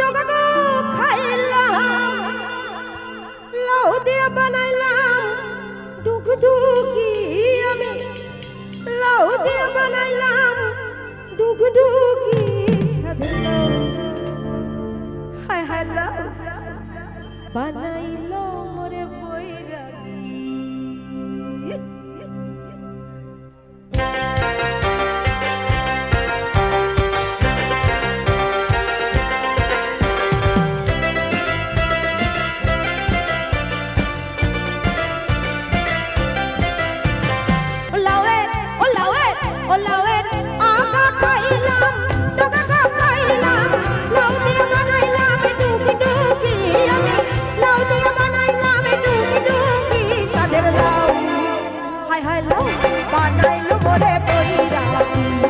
ডগা গো খাইলাম, লাউ দিয়া বানাইলাম ডুগডুগি আমি। লাউ দিয়া বানাইলাম ডুগডুগি সাধু হায় হায় লাউ। বানাইলাম হালো বানাইলো মোরে বইরা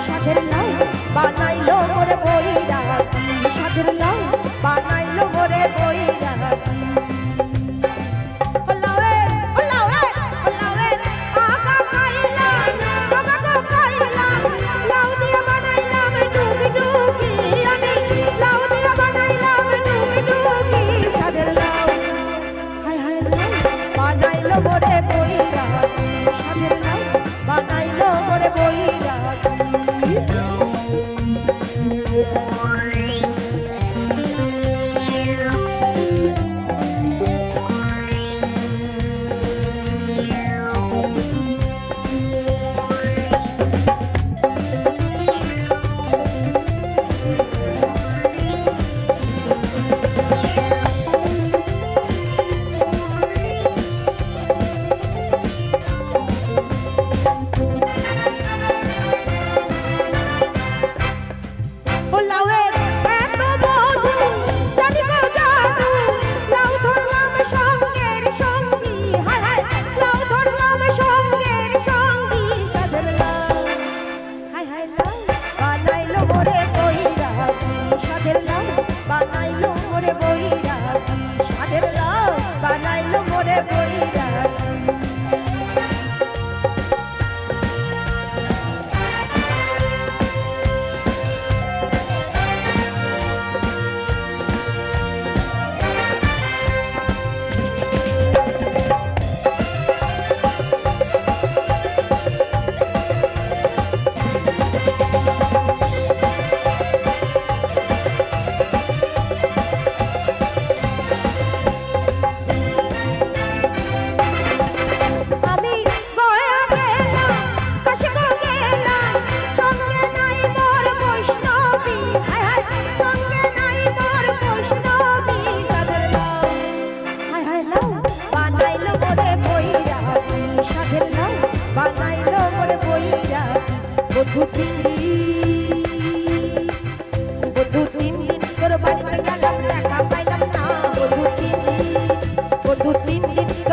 সাধের লাউ বানাইলো মোরে বইরা সাধের লাউ বানাইলো মোরে বইরা মোরে বইরা ôi.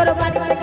Everybody, everybody.